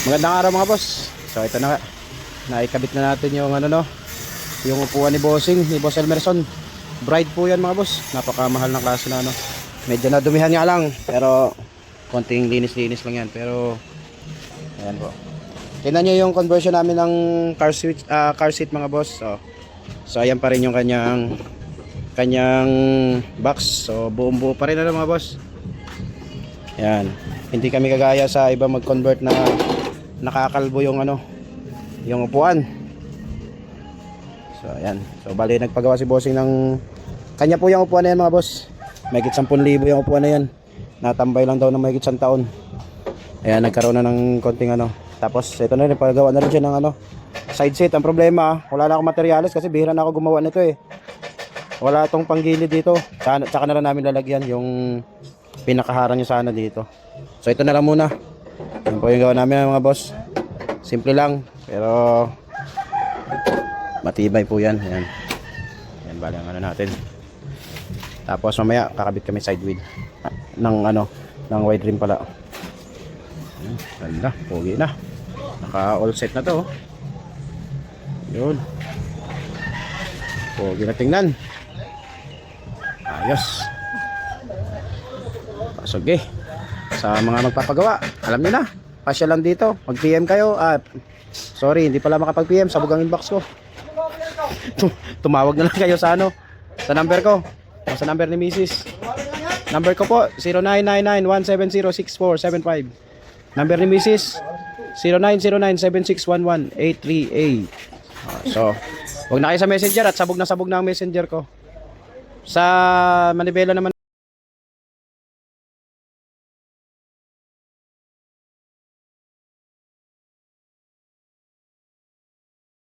Magandang araw mga boss. So ito na. Naikabit na natin yung ano no. Yung upuan ni Bossing, ni Boss Elmerson. Bride po yan mga boss. Napakamahal ng klase na ano. Medyo nadumihan nga lang. Pero konting linis-linis lang yan. Pero ayan po. Tingnan nyo yung conversion namin ng car seat, ah, car seat mga boss. So, so ayan pa rin yung kanyang kanyang box. So buong buo pa rin ano mga boss. Yan. Hindi kami kagaya sa iba mag-convert na nakakalbo yung ano, yung upuan. So ayan. So bali nagpagawa si Bossing ng kanya po yung upuan na yan mga boss. May 10,000 yung upuan na yan. Natambay lang daw ng may 100 taon. Ayan, nagkaroon na ng konting ano. Tapos ito na rin, pagawa na rin siya ng ano, side seat. Ang problema, wala na akong materials kasi bihira na ako gumawa nito eh. Wala tong panggilid dito. Tsaka, na lang namin lalagyan yung pinakaharang niya sana dito. So ito na lang muna. Yan po yung gawa namin mga boss. Simple lang. Pero matibay po yan. Yan. Yan bali ang ano natin. Tapos mamaya kakabit kami side wheel. Ng ano, ng wide rim pala. Ganda, pogi na. Naka all set na to. oh. Yun. Pogi na tingnan. Ayos. Pasok eh. Sa mga magpapagawa, alam niyo na. Pasya lang dito. Mag-PM kayo. Ah, sorry, hindi pala makapag-PM. Sabog ang inbox ko. Tu- Tumawag na lang kayo sa ano. Sa number ko. O sa number ni Mrs. Number ko po, 0999-170-6475. Number ni Mrs. 0909-7611-838. Ah, So, wag na kayo sa messenger at sabog na sabog na ang messenger ko. Sa Manibela naman